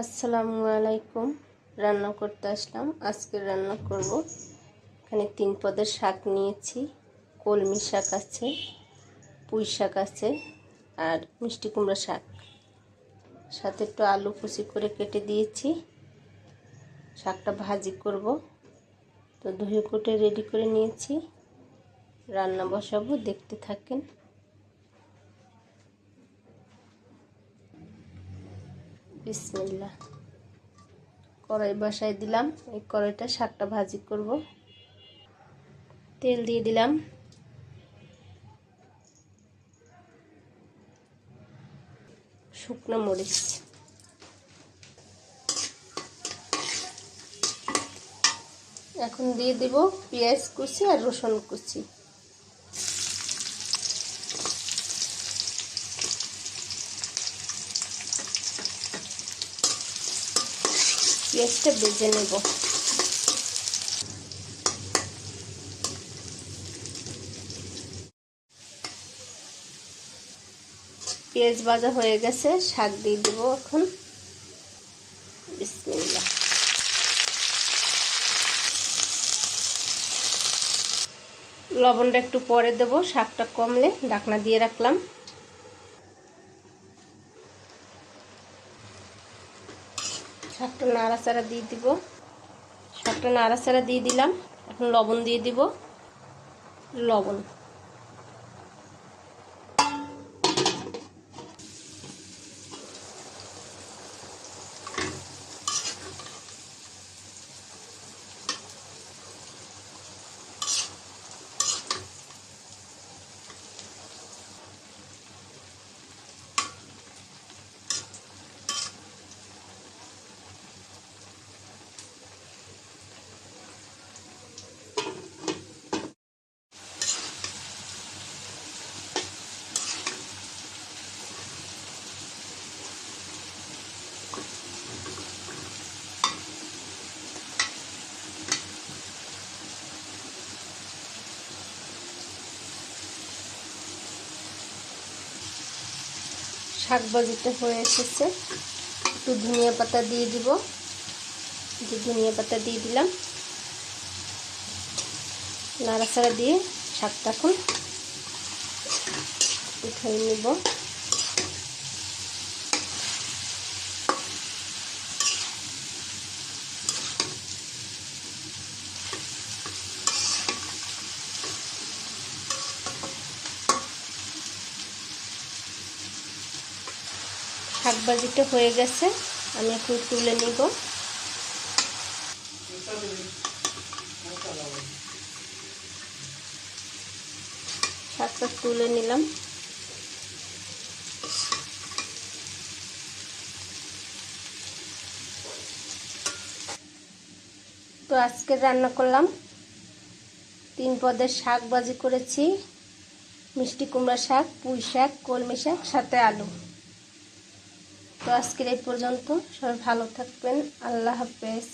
আসসালামু আলাইকুম। রান্না করতে আসলাম। আজকে রান্না করব। এখানে তিন পদের শাক নিয়েছি। কলমি শাক আছে, পুঁই শাক আছে, আর মিষ্টি কুমড়া শাক। সাথে একটু আলু কুচি করে কেটে দিয়েছি। শাকটা ভাজি করব। তো ধুয়ে কুটে রেডি করে নিয়েছি। রান্না বসাবো, দেখতে থাকেন। বিসমিল্লা কড়াই বসাই দিলাম। এই কড়াইটা শাকটা ভাজি করব। তেল দিয়ে দিলাম। শুকনো মরিচ। এখন দিয়ে দিব পেঁয়াজ কুচি আর রসুন কুচি। পেঁয়াজটা বেজে নেব। পেঁয়াজ ভাজা হয়ে গেছে, শাক দিয়ে দেবো এখন। বিসমিল্লা লবণটা একটু পরে দেবো, শাকটা কমলে ঢাকনা দিয়ে রাখলাম। শাকটা নাড়াচাড়া দিয়ে দিব। শাকটা নাড়াচাড়া দিয়ে দিলাম। এখন লবণ দিয়ে দিব। লবণ। শাক ভাজিটা হয়ে এসেছে। একটু ধনিয়া পাতা দিয়ে দিব। যে ধনিয়া পাতা দিয়ে দিলাম। নাড়াচাড়া দিয়ে শাকটা এখন উঠাই নিব। শাক ভাজিটা হয়ে গেছে, আমি একটু তুলে নিব। শাকটা তুলে নিলাম। তো আজকে রান্না করলাম তিন পদের শাক ভাজি করেছি, মিষ্টি কুমড়া শাক, পুঁই শাক, কলমি শাক, সাথে আলু। তো আজকের এই পর্যন্ত সবাই ভালো থাকবেন। আল্লাহ হাফেজ।